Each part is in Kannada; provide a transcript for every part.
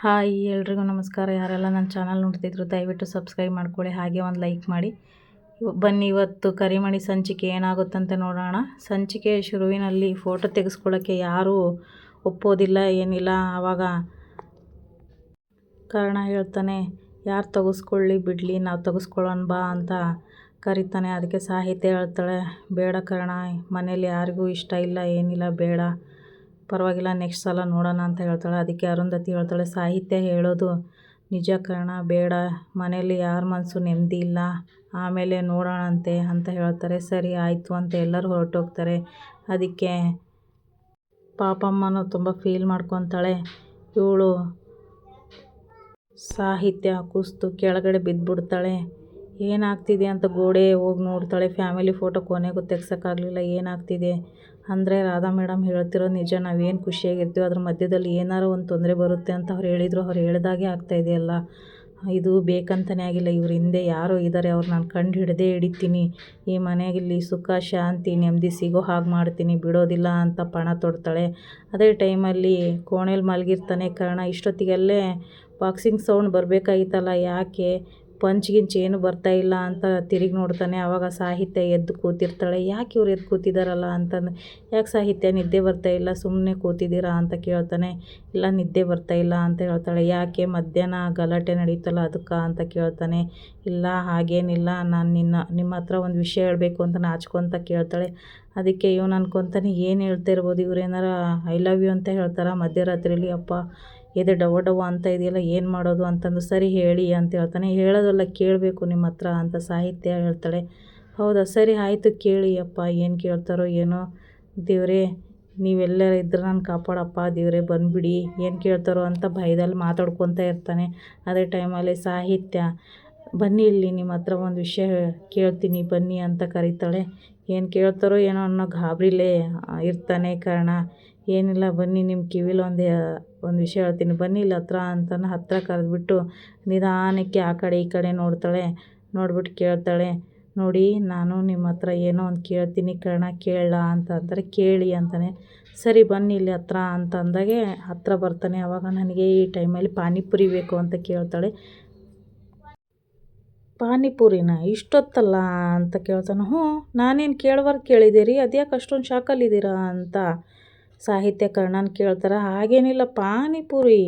ಹಾಯ್, ಎಲ್ರಿಗೂ ನಮಸ್ಕಾರ. ಯಾರೆಲ್ಲ ನನ್ನ ಚಾನಲ್ ನೋಡ್ತಿದ್ರು, ದಯವಿಟ್ಟು ಸಬ್ಸ್ಕ್ರೈಬ್ ಮಾಡ್ಕೊಳ್ಳಿ, ಹಾಗೆ ಒಂದು ಲೈಕ್ ಮಾಡಿ. ಬನ್ನಿ, ಇವತ್ತು ಕರಿಮಣಿ ಸಂಚಿಕೆ ಏನಾಗುತ್ತಂತೆ ನೋಡೋಣ. ಸಂಚಿಕೆ ಶುರುವಿನಲ್ಲಿ ಫೋಟೋ ತೆಗೆಸ್ಕೊಳ್ಳೋಕ್ಕೆ ಯಾರೂ ಒಪ್ಪೋದಿಲ್ಲ, ಏನಿಲ್ಲ, ಆವಾಗ ಕಾರಣ ಹೇಳ್ತಾನೆ, ಯಾರು ತೆಗೆಸ್ಕೊಳ್ಳಿ ಬಿಡಲಿ, ನಾವು ತೆಗೆಸ್ಕೊಳ್ಳೋಣ ಬಾ ಅಂತ ಕರಿತಾನೆ. ಅದಕ್ಕೆ ಸಾಹಿತ್ಯ ಹೇಳ್ತಾಳೆ, ಬೇಡ ಕರ್ಣ ಮನೇಲಿ ಯಾರಿಗೂ ಇಷ್ಟ ಇಲ್ಲ, ಏನಿಲ್ಲ, ಬೇಡ. ಪರವಾಗಿಲ್ಲ ನೆಕ್ಸ್ಟ್ ಸಲ ನೋಡೋಣ ಅಂತ ಹೇಳ್ತಾಳೆ. ಅದಕ್ಕೆ ಅರುಂಧತಿ ಹೇಳ್ತಾಳೆ, ಸಾಹಿತ್ಯ ಹೇಳೋದು ನಿಜ ಕಾರಣ, ಬೇಡ. ಮನೆಯಲ್ಲಿ ಯಾರ ಮನಸ್ಸು ನೆಮ್ಮದಿ ಇಲ್ಲ. ಆಮೇಲೆ ನೋಡೋಣಂತೆ ಅಂತ ಹೇಳ್ತಾರೆ. ಸರಿ, ಆಯಿತು ಅಂತ ಎಲ್ಲರೂ ಹೊರಟೋಗ್ತಾರೆ. ಅದಕ್ಕೆ ಪಾಪಮ್ಮನೂ ತುಂಬ ಫೀಲ್ ಮಾಡ್ಕೊತಾಳೆ. ಇವಳು ಸಾಹಿತ್ಯ, ಕುಸ್ತು ಕೆಳಗಡೆ ಬಿದ್ದುಬಿಡ್ತಾಳೆ ಏನಾಗ್ತಿದೆ ಅಂತ ಗೋಡೆ ಹೋಗಿ ನೋಡ್ತಾಳೆ. ಫ್ಯಾಮಿಲಿ ಫೋಟೋ ಕೊನೆಗೂ ತೆಗ್ಸೋಕ್ಕಾಗಲಿಲ್ಲ. ಏನಾಗ್ತಿದೆ ಅಂದರೆ ರಾಧಾ ಮೇಡಮ್ ಹೇಳ್ತಿರೋ ನಿಜ. ನಾವೇನು ಖುಷಿಯಾಗಿರ್ತೀವಿ ಅದ್ರ ಮಧ್ಯದಲ್ಲಿ ಏನಾರು ಒಂದು ತೊಂದರೆ ಬರುತ್ತೆ ಅಂತ ಅವ್ರು ಹೇಳಿದರು. ಅವ್ರು ಹೇಳ್ದಾಗೆ ಆಗ್ತಾಯಿದೆಯಲ್ಲ ಇದು ಬೇಕಂತಲೇ ಆಗಿಲ್ಲ. ಇವ್ರ ಹಿಂದೆ ಯಾರೋ ಇದ್ದಾರೆ ಅವ್ರು ನಾನು ಕಂಡು ಹಿಡ್ದೇ ಹಿಡಿತೀನಿ. ಈ ಮನೆಯಲ್ಲಿ ಸುಖ, ಶಾಂತಿ, ನೆಮ್ಮದಿ ಸಿಗೋ ಹಾಗೆ ಮಾಡ್ತೀನಿ. ಬಿಡೋದಿಲ್ಲ ಅಂತ ಪಣ ತೊಡ್ತಾಳೆ. ಅದೇ ಟೈಮಲ್ಲಿ ಕೋಣೆಲಿ ಮಲಗಿರ್ತಾನೆ ಕಾರಣ. ಇಷ್ಟೊತ್ತಿಗೆಲ್ಲೇ ಬಾಕ್ಸಿಂಗ್ ಸೌಂಡ್ ಬರಬೇಕಾಗಿತ್ತಲ್ಲ ಯಾಕೆ ಪಂಚ್ ಗಿಂಚ್ ಏನು ಇಲ್ಲ ಅಂತ ತಿರುಗಿ ನೋಡ್ತಾನೆ. ಆವಾಗ ಸಾಹಿತ್ಯ ಎದ್ದು ಕೂತಿರ್ತಾಳೆ. ಯಾಕೆ ಇವ್ರು ಎದ್ದು ಕೂತಿದಾರಲ್ಲ ಅಂತಂದು. ಯಾಕೆ ಸಾಹಿತ್ಯ ನಿದ್ದೆ ಬರ್ತಾ ಇಲ್ಲ? ಸುಮ್ಮನೆ ಕೂತಿದ್ದೀರಾ ಅಂತ ಕೇಳ್ತಾನೆ. ಇಲ್ಲ, ನಿದ್ದೆ ಬರ್ತಾ ಇಲ್ಲ ಅಂತ ಹೇಳ್ತಾಳೆ. ಯಾಕೆ ಮಧ್ಯಾಹ್ನ ಗಲಾಟೆ ನಡೀತಲ್ಲ ಅದಕ್ಕೆ ಅಂತ ಕೇಳ್ತಾನೆ. ಇಲ್ಲ, ಹಾಗೇನಿಲ್ಲ. ನಾನು ನಿನ್ನ, ನಿಮ್ಮ ಹತ್ರ ಒಂದು ವಿಷಯ ಹೇಳಬೇಕು ಅಂತ ನಾಚ್ಕೊತ ಕೇಳ್ತಾಳೆ. ಅದಕ್ಕೆ ಇವನು ಅನ್ಕೊತಾನೆ, ಏನು ಹೇಳ್ತಾ ಇರ್ಬೋದು? ಇವ್ರು ಏನಾರ ಐ ಲವ್ ಯು ಅಂತ ಹೇಳ್ತಾರ ಮಧ್ಯರಾತ್ರಿಲಿ? ಅಪ್ಪ ಎದೆ ಡವ ಡವ ಅಂತ ಇದೆಯಲ್ಲ, ಏನು ಮಾಡೋದು ಅಂತಂದು ಸರಿ ಹೇಳಿ ಅಂತ ಹೇಳ್ತಾನೆ. ಹೇಳೋದಲ್ಲ ಕೇಳಬೇಕು ನಿಮ್ಮ ಹತ್ರ ಅಂತ ಸಾಹಿತ್ಯ ಹೇಳ್ತಾಳೆ. ಹೌದಾ? ಸರಿ, ಆಯಿತು ಕೇಳಿ ಅಪ್ಪ ಏನು ಕೇಳ್ತಾರೋ ಏನೋ. ದೇವರೇ, ನೀವೆಲ್ಲರ ಇದ್ರೆ ನಾನು ಕಾಪಾಡಪ್ಪ, ದೇವರೇ, ಬಂದುಬಿಡಿ. ಏನು ಕೇಳ್ತಾರೋ ಅಂತ ಭಯದಲ್ಲಿ ಮಾತಾಡ್ಕೊತ ಇರ್ತಾನೆ. ಅದೇ ಟೈಮಲ್ಲಿ ಸಾಹಿತ್ಯ, ಬನ್ನಿ ಇಲ್ಲಿ ನಿಮ್ಮ ಹತ್ರ ಒಂದು ವಿಷಯ ಕೇಳ್ತೀನಿ, ಬನ್ನಿ ಅಂತ ಕರೀತಾಳೆ. ಏನು ಕೇಳ್ತಾರೋ ಏನೋ ಅನ್ನೋ ಗಾಬರಿಲೇ ಇರ್ತಾನೆ ಕಾರಣ. ಏನಿಲ್ಲ, ಬನ್ನಿ ನಿಮ್ಮ ಕಿವಿಲಿ ಒಂದು ಒಂದು ವಿಷಯ ಹೇಳ್ತೀನಿ. ಬನ್ನಿ ಇಲ್ಲಿ ಹತ್ರ ಅಂತನ ಹತ್ತಿರ ಕರೆದ್ಬಿಟ್ಟು ನಿಧಾನಕ್ಕೆ ಆ ಕಡೆ ಈ ಕಡೆ ನೋಡ್ತಾಳೆ ನೋಡ್ಬಿಟ್ಟು ಕೇಳ್ತಾಳೆ, ನೋಡಿ, ನಾನು ನಿಮ್ಮ ಹತ್ರ ಏನೋ ಒಂದು ಕೇಳ್ತೀನಿ ಕರ್ಣ, ಕೇಳಲಾ ಅಂತ ಅಂತಾರೆ. ಕೇಳಿ ಅಂತಾನೆ. ಸರಿ, ಬನ್ನಿ ಇಲ್ಲಿ ಹತ್ರ ಅಂತ ಅಂದಾಗೆ ಹತ್ರ ಬರ್ತಾನೆ. ಆವಾಗ ನನಗೆ ಈ ಟೈಮಲ್ಲಿ ಪಾನಿಪುರಿ ಬೇಕು ಅಂತ ಕೇಳ್ತಾಳೆ. ಪಾನಿಪುರಿನ ಇಷ್ಟೊತ್ತಲ್ಲ ಅಂತ ಕೇಳ್ತಾನೆ. ಹ್ಞೂ ನಾನೇನು ಕೇಳಬಾರ್ದು ಕೇಳಿದ್ದೀರಿ ಅದ್ಯಾಕೆ ಅಷ್ಟೊಂದು ಶಾಕಲ್ಲಿದ್ದೀರಾ ಅಂತ ಸಾಹಿತ್ಯ ಕರ್ಣನ ಕೇಳ್ತಾರೆ, ಹಾಗೇನಿಲ್ಲ, ಪಾನಿಪುರಿ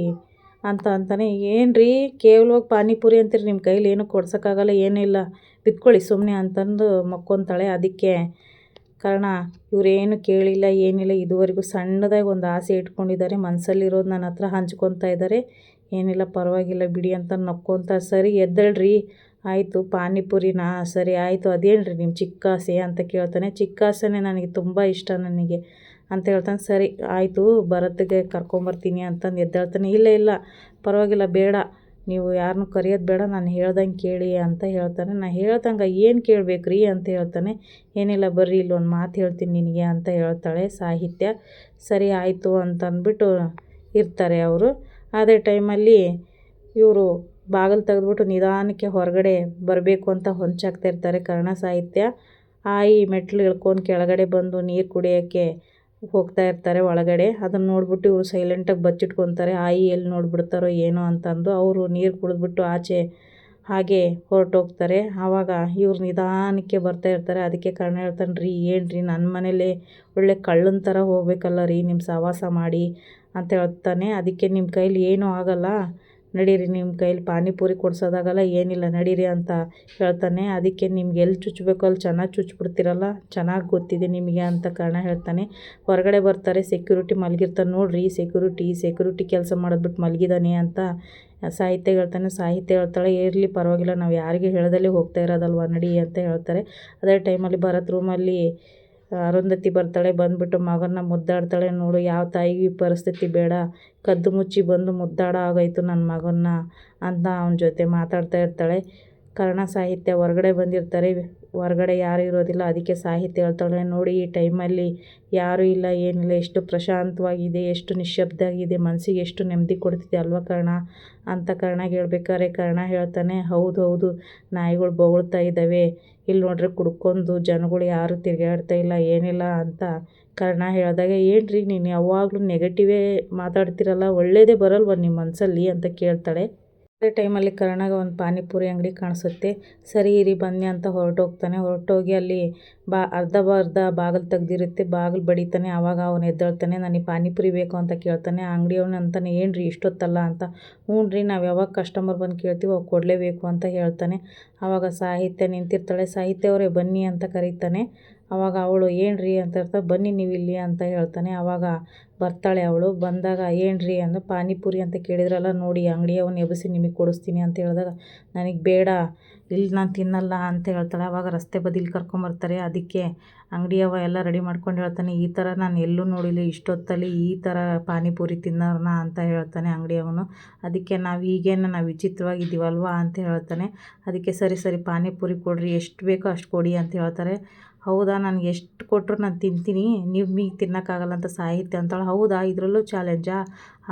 ಅಂತ ಅಂತಾನೆ ಏನು ರೀ ಕೇವಲವಾಗಿ ಪಾನಿಪುರಿ ಅಂತೀರಿ ನಿಮ್ಮ ಕೈಲಿ ಏನೂ ಕೊಡ್ಸೋಕ್ಕಾಗಲ್ಲ, ಏನಿಲ್ಲ ಬಿತ್ಕೊಳ್ಳಿ ಸುಮ್ಮನೆ ಅಂತಂದು ಮಕ್ಕೊತಾಳೆ ಅದಕ್ಕೆ. ಕಾರಣ, ಇವರೇನು ಕೇಳಿಲ್ಲ, ಏನಿಲ್ಲ, ಇದುವರೆಗೂ ಸಣ್ಣದಾಗಿ ಒಂದು ಆಸೆ ಇಟ್ಕೊಂಡಿದ್ದಾರೆ ಮನಸ್ಸಲ್ಲಿರೋದು ನನ್ನ ಹತ್ರ ಹಂಚ್ಕೊತಾ ಇದ್ದಾರೆ, ಏನಿಲ್ಲ, ಪರವಾಗಿಲ್ಲ, ಬಿಡಿ ಅಂತ ನಕ್ಕೊತ, ಸರಿ, ಎದ್ದೇಳ್ರಿ ಆಯಿತು ಪಾನಿಪುರಿನಾ ಸರಿ ಆಯಿತು ಅದೇನು ರೀ ನಿಮ್ಮ ಚಿಕ್ಕಾಸೆ ಅಂತ ಕೇಳ್ತಾನೆ. ಚಿಕ್ಕಾಸೆನೇ ನನಗೆ ತುಂಬ ಇಷ್ಟ ನನಗೆ ಅಂತ ಹೇಳ್ತಾನೆ. ಸರಿ ಆಯಿತು, ಭರತ್ಗೆ ಕರ್ಕೊಂಬರ್ತೀನಿ ಅಂತಂದು ಎದ್ದೇಳ್ತಾನೆ. ಇಲ್ಲ ಇಲ್ಲ, ಪರವಾಗಿಲ್ಲ, ಬೇಡ, ನೀವು ಯಾರನ್ನೂ ಕರೆಯೋದು ಬೇಡ, ನಾನು ಹೇಳ್ದಂಗೆ ಕೇಳಿ ಅಂತ ಹೇಳ್ತಾನೆ. ನಾನು ಹೇಳ್ದಂಗೆ ಏನು ಕೇಳಬೇಕು ರೀ ಅಂತ ಹೇಳ್ತಾನೆ. ಏನಿಲ್ಲ, ಬರ್ರಿ ಇಲ್ಲಿ ಒಂದು ಮಾತು ಹೇಳ್ತೀನಿ ನಿನಗೆ ಅಂತ ಹೇಳ್ತಾಳೆ ಸಾಹಿತ್ಯ. ಸರಿ ಆಯಿತು ಅಂತ ಅಂದ್ಬಿಟ್ಟು ಇರ್ತಾರೆ ಅವರು. ಅದೇ ಟೈಮಲ್ಲಿ ಇವರು ಬಾಗಿಲು ತೆಗೆದ್ಬಿಟ್ಟು ನಿಧಾನಕ್ಕೆ ಹೊರಗಡೆ ಬರಬೇಕು ಅಂತ ಹೊಂಚಾಗ್ತಾ ಇರ್ತಾರೆ ಕರ್ಣ ಸಾಹಿತ್ಯ. ಆಯಿ ಮೆಟ್ಲು ಇಳ್ಕೊಂಡು ಕೆಳಗಡೆ ಬಂದು ನೀರು ಕುಡಿಯೋಕ್ಕೆ ಹೋಗ್ತಾ ಇರ್ತಾರೆ ಒಳಗಡೆ. ಅದನ್ನು ನೋಡ್ಬಿಟ್ಟು ಇವರು ಸೈಲೆಂಟಾಗಿ ಬಚ್ಚಿಟ್ಕೊತಾರೆ. ಆಯಿ ಎಲ್ಲಿ ನೋಡಿಬಿಡ್ತಾರೋ ಏನೋ ಅಂತಂದು ಅವರು ನೀರು ಕುಡಿದ್ಬಿಟ್ಟು ಆಚೆ ಹಾಗೆ ಹೊರಟೋಗ್ತಾರೆ. ಆವಾಗ ಇವ್ರು ನಿಧಾನಕ್ಕೆ ಬರ್ತಾ ಇರ್ತಾರೆ. ಅದಕ್ಕೆ ಕರ್ಣ ಹೇಳ್ತಾನೆ, ರೀ, ಏನು ರೀ? ನನ್ನ ಮನೇಲಿ ಒಳ್ಳೆ ಕಳ್ಳನ ಥರ ಹೋಗ್ಬೇಕಲ್ಲ ರೀ ನಿಮ್ಮ ಸಹವಾಸ ಮಾಡಿ ಅಂತ ಹೇಳ್ತಾನೆ. ಅದಕ್ಕೆ ನಿಮ್ಮ ಕೈಲಿ ಏನೂ ಆಗೋಲ್ಲ. ನಡೀರಿ ನಿಮ್ಮ ಕೈಲಿ ಪಾನಿಪುರಿ ಕೊಡ್ಸೋದಾಗಲ್ಲ ಏನಿಲ್ಲ, ನಡೀರಿ ಅಂತ ಹೇಳ್ತಾನೆ. ಅದಕ್ಕೆ ನಿಮ್ಗೆ ಎಲ್ಲಿ ಚುಚ್ಚಬೇಕು ಅಲ್ಲಿ ಚೆನ್ನಾಗಿ ಚುಚ್ಚಿಬಿಡ್ತೀರಲ್ಲ ಚೆನ್ನಾಗಿ ಗೊತ್ತಿದೆ ನಿಮಗೆ ಅಂತ ಕಾರಣ ಹೇಳ್ತಾನೆ. ಹೊರಗಡೆ ಬರ್ತಾರೆ ಸೆಕ್ಯೂರಿಟಿ ಮಲಗಿರ್ತಾನೆ. ನೋಡ್ರಿ ಸೆಕ್ಯೂರಿಟಿ ಸೆಕ್ಯೂರಿಟಿ ಕೆಲಸ ಮಾಡೋದ್ಬಿಟ್ಟು ಮಲಗಿದ್ದಾನೆ ಅಂತ ಸಾಹಿತ್ಯ ಹೇಳ್ತಾನೆ. ಸಾಹಿತ್ಯ ಹೇಳ್ತಾಳೆ, ಇರಲಿ, ಪರವಾಗಿಲ್ಲ, ನಾವು ಯಾರಿಗೆ ಹೇಳ್ದಲ್ಲೇ ಹೋಗ್ತಾ ಇರೋದಲ್ವ ನಡಿ ಅಂತ ಹೇಳ್ತಾರೆ. ಅದೇ ಟೈಮಲ್ಲಿ ಭರತ್ ರೂಮಲ್ಲಿ ಅರುಂಧತಿ ಬರ್ತಾಳೆ, ಬಂದುಬಿಟ್ಟು ಮಗನ್ನ ಮುದ್ದಾಡ್ತಾಳೆ. ನೋಡು, ಯಾವ ತಾಯಿಗೆ ಈ ಪರಿಸ್ಥಿತಿ ಬೇಡ. ಕದ್ದು ಮುಚ್ಚಿ ಬಂದು ಮುದ್ದಾಡೋ ಆಗೋಯ್ತು ನನ್ನ ಮಗನ್ನ ಅಂತ ಅವನ ಜೊತೆ ಮಾತಾಡ್ತಾ ಇರ್ತಾಳೆ. ಕರ್ಣ ಸಾಹಿತ್ಯ ಹೊರಗಡೆ ಬಂದಿರ್ತಾರೆ. ಹೊರ್ಗಡೆ ಯಾರು ಇರೋದಿಲ್ಲ. ಅದಕ್ಕೆ ಸಾಹಿತ್ಯ ಹೇಳ್ತಾಳೆ. ನೋಡಿ, ಈ ಟೈಮಲ್ಲಿ ಯಾರೂ ಇಲ್ಲ, ಏನಿಲ್ಲ. ಎಷ್ಟು ಪ್ರಶಾಂತವಾಗಿದೆ, ಎಷ್ಟು ನಿಶ್ಶಬ್ದ ಆಗಿದೆ ಮನಸ್ಸಿಗೆ ಎಷ್ಟು ನೆಮ್ಮದಿ ಕೊಡ್ತಿದೆ ಅಲ್ವಾ ಕರ್ಣ? ಅಂತ ಕರ್ಣಗೆ ಹೇಳ್ಬೇಕಾದ್ರೆ ಕರ್ಣ ಹೇಳ್ತಾನೆ, ಹೌದು ಹೌದು. ನಾಯಿಗಳು ಬೊಗಳ್ತಾ ಇದ್ದಾವೆ. ಇಲ್ಲಿ ನೋಡ್ರಿ ಕುಡ್ಕೊಂಡು ಜನಗಳು ಯಾರು ತಿರುಗಾಡ್ತಾ ಇಲ್ಲ, ಏನಿಲ್ಲ ಅಂತ ಕರ್ಣ ಹೇಳಿದಾಗ, ಏನ್ರಿ, ನೀನು ಯಾವಾಗಲೂ ನೆಗೆಟಿವೇ ಮಾತಾಡ್ತಿರಲ್ಲ. ಒಳ್ಳೇದೇ ಬರಲ್ವ ನಿಮ್ಮ ಮನಸ್ಸಲ್ಲಿ ಅಂತ ಕೇಳ್ತಾಳೆ. ಅದೇ ಟೈಮಲ್ಲಿ ಕರ್ಣಾಗ ಒಂದು ಪಾನಿಪುರಿ ಅಂಗಡಿ ಕಾಣಿಸುತ್ತೆ. ಸರಿ ಇರಿ, ಬನ್ನಿ ಅಂತ ಹೊರಟೋಗ್ತಾನೆ. ಹೊರಟೋಗಿ ಅಲ್ಲಿ ಬಾ, ಅರ್ಧ ಅರ್ಧ ಬಾಗಿಲು ತೆಗ್ದಿರುತ್ತೆ. ಬಾಗಿಲು ಬಡಿತಾನೆ. ಆವಾಗ ಅವನು ಎದ್ದೇಳ್ತಾನೆ, ನನಗೆ ಪಾನಿಪುರಿ ಬೇಕು ಅಂತ ಕೇಳ್ತಾನೆ. ಆ ಅಂಗಡಿಯವನು ಅಂತಾನೆ, ಏನು ರೀ ಇಷ್ಟೊತ್ತಲ್ಲ ಅಂತ. ಹ್ಞೂ ರೀ, ನಾವು ಯಾವಾಗ ಕಸ್ಟಮರ್ ಬಂದು ಕೇಳ್ತೀವಿ ಅವಾಗ ಕೊಡಲೇಬೇಕು ಅಂತ ಹೇಳ್ತಾನೆ. ಆವಾಗ ಸಾಹಿತ್ಯ ನಿಂತಿರ್ತಾಳೆ. ಸಾಹಿತ್ಯ ಅವರೇ ಬನ್ನಿ ಅಂತ ಕರೀತಾನೆ. ಆವಾಗ ಅವಳು, ಏನು ರೀ? ಅಂತ ಹೇಳ್ತಾಳೆ. ಬನ್ನಿ ನೀವು ಇಲ್ಲಿ ಅಂತ ಹೇಳ್ತಾನೆ. ಆವಾಗ ಬರ್ತಾಳೆ ಅವಳು. ಬಂದಾಗ ಏನ್ರಿ ಅಂದು ಪಾನಿಪುರಿ ಅಂತ ಕೇಳಿದ್ರಲ್ಲ, ನೋಡಿ ಅಂಗಡಿಯವನು ಎಬ್ಬಿಸಿ ನಿಮಗೆ ಕೊಡಿಸ್ತೀನಿ ಅಂತ ಹೇಳಿದಾಗ, ನನಗೆ ಬೇಡ ಇಲ್ಲಿ ನಾನು ತಿನ್ನಲ್ಲ ಅಂತ ಹೇಳ್ತಾಳೆ. ಆವಾಗ ರಸ್ತೆ ಬದಿಲಿ ಕರ್ಕೊಂಬರ್ತಾರೆ ಅದಕ್ಕೆ ಅಂಗಡಿಯವ ಎಲ್ಲ ರೆಡಿ ಮಾಡ್ಕೊಂಡು ಹೇಳ್ತಾನೆ, ಈ ಥರ ನಾನು ಎಲ್ಲೂ ನೋಡಿಲ್ಲ, ಇಷ್ಟೊತ್ತಲ್ಲಿ ಈ ಥರ ಪಾನಿಪುರಿ ತಿನ್ನೋರನ್ನ ಅಂತ ಹೇಳ್ತಾನೆ ಅಂಗಡಿಯವನು. ಅದಕ್ಕೆ ನಾವು ಈಗೇನು ನಾವು ವಿಚಿತ್ರವಾಗಿದ್ದೀವಲ್ವಾ ಅಂತ ಹೇಳ್ತಾನೆ. ಅದಕ್ಕೆ ಸರಿ ಸರಿ, ಪಾನಿಪುರಿ ಕೊಡಿರಿ, ಎಷ್ಟು ಬೇಕೋ ಅಷ್ಟು ಕೊಡಿ ಅಂತ ಹೇಳ್ತಾರೆ. ಹೌದಾ ನನಗೆ ಎಷ್ಟು ಕೊಟ್ಟರು ನಾನು ತಿಂತೀನಿ ನಿಮಗೆ ತಿನ್ನೋಕ್ಕಾಗಲ್ಲ ಅಂತ ಸಾಹಿತ್ಯ ಅಂತಾಳೆ. ಹೌದಾ? ಇದರಲ್ಲೂ ಚಾಲೆಂಜಾ?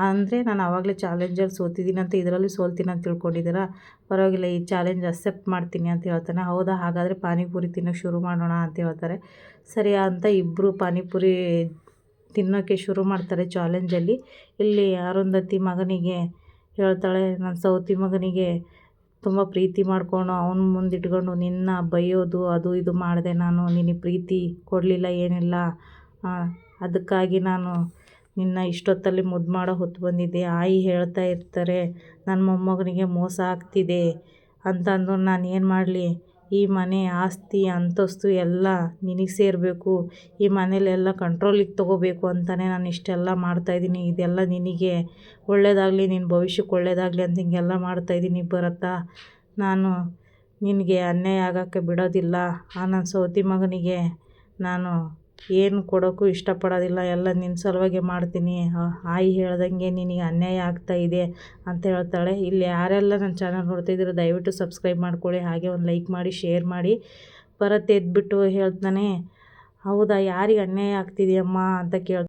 ಅಂದರೆ ನಾನು ಆವಾಗಲೇ ಚಾಲೆಂಜಲ್ಲಿ ಸೋತಿದ್ದೀನಿ ಅಂತ ಇದರಲ್ಲಿ ಸೋಲ್ತೀನಿ ಅಂತ ತಿಳ್ಕೊಂಡಿದ್ದೀರಾ? ಪರವಾಗಿಲ್ಲ, ಈ ಚಾಲೆಂಜ್ ಅಕ್ಸೆಪ್ಟ್ ಮಾಡ್ತೀನಿ ಅಂತ ಹೇಳ್ತಾನೆ. ಹೌದಾ? ಹಾಗಾದರೆ ಪಾನಿಪುರಿ ತಿನ್ನೋಕ್ಕೆ ಶುರು ಮಾಡೋಣ ಅಂತ ಹೇಳ್ತಾರೆ. ಸರಿ, ಅಂತ ಇಬ್ಬರು ಪಾನಿಪುರಿ ತಿನ್ನೋಕ್ಕೆ ಶುರು ಮಾಡ್ತಾರೆ ಚಾಲೆಂಜಲ್ಲಿ. ಇಲ್ಲಿ ಅರುಂಧತಿ ಮಗನಿಗೆ ಹೇಳ್ತಾಳೆ ನನ್ನ ಸೌತಿ ಮಗನಿಗೆ ತುಂಬ ಪ್ರೀತಿ ಮಾಡ್ಕೊಂಡು, ಅವನ ಮುಂದಿಟ್ಕೊಂಡು ನಿನ್ನ ಬೈಯೋದು, ಅದು ಇದು ಮಾಡಿದೆ ನಾನು, ನಿನಗೆ ಪ್ರೀತಿ ಕೊಡಲಿಲ್ಲ, ಏನಿಲ್ಲ. ಅದಕ್ಕಾಗಿ ನಾನು ನಿನ್ನ ಇಷ್ಟೊತ್ತಲ್ಲಿ ಮುದ್ದು ಮಾಡೋ ಹೊತ್ತು ಬಂದಿದ್ದೆ ಆಯಿ ಹೇಳ್ತಾ ಇರ್ತಾರೆ, ನನ್ನ ಮೊಮ್ಮಗನಿಗೆ ಮೋಸ ಆಗ್ತಿದೆ. ಅಂತಂದು ನಾನು ಏನು ಮಾಡಲಿ? ಈ ಮನೆ ಆಸ್ತಿ, ಅಂತಸ್ತು ಎಲ್ಲ ನಿನಗೆ ಸೇರಬೇಕು. ಈ ಮನೇಲೆಲ್ಲ ಕಂಟ್ರೋಲಿಗೆ ತೊಗೋಬೇಕು ಅಂತಲೇ ನಾನು ಇಷ್ಟೆಲ್ಲ ಮಾಡ್ತಾಯಿದ್ದೀನಿ ಇದೆಲ್ಲ ನಿನಗೆ ಒಳ್ಳೇದಾಗಲಿ ನಿನ್ನ ಭವಿಷ್ಯಕ್ಕೆ ಒಳ್ಳೇದಾಗಲಿ ಅಂತ ಹಿಂಗೆಲ್ಲ ಮಾಡ್ತಾಯಿದ್ದೀನಿ ಭರತ, ನಾನು ನಿನಗೆ ಅನ್ಯಾಯ ಆಗೋಕ್ಕೆ ಬಿಡೋದಿಲ್ಲ. ಆ ನನ್ನ ಸೌತಿ ಮಗನಿಗೆ ನಾನು ಏನು ಕೊಡೋಕ್ಕೂ ಇಷ್ಟಪಡೋದಿಲ್ಲ. ಎಲ್ಲ ನಿನ್ನ ಸಲುವಾಗೇ ಮಾಡ್ತೀನಿ. ಆಯಿ ಹೇಳ್ದಂಗೆ ನಿನಗೆ ಅನ್ಯಾಯ ಆಗ್ತಾ ಇದೆ ಅಂತ ಹೇಳ್ತಾಳೆ. ಇಲ್ಲಿ ಯಾರೆಲ್ಲ ನನ್ನ ಚಾನಲ್ ನೋಡ್ತಿದ್ದೀರ ದಯವಿಟ್ಟು ಸಬ್ಸ್ಕ್ರೈಬ್ ಮಾಡ್ಕೊಳ್ಳಿ. ಹಾಗೆ ಒಂದು ಲೈಕ್ ಮಾಡಿ, ಶೇರ್ ಮಾಡಿ. ಭರತ್ ಎದ್ಬಿಟ್ಟು ಹೇಳ್ತಾನೆ, ಹೌದಾ, ಯಾರಿಗೆ ಅನ್ಯಾಯ ಆಗ್ತಿದೆಯಮ್ಮ? ಅಂತ ಕೇಳ್ತಾನೆ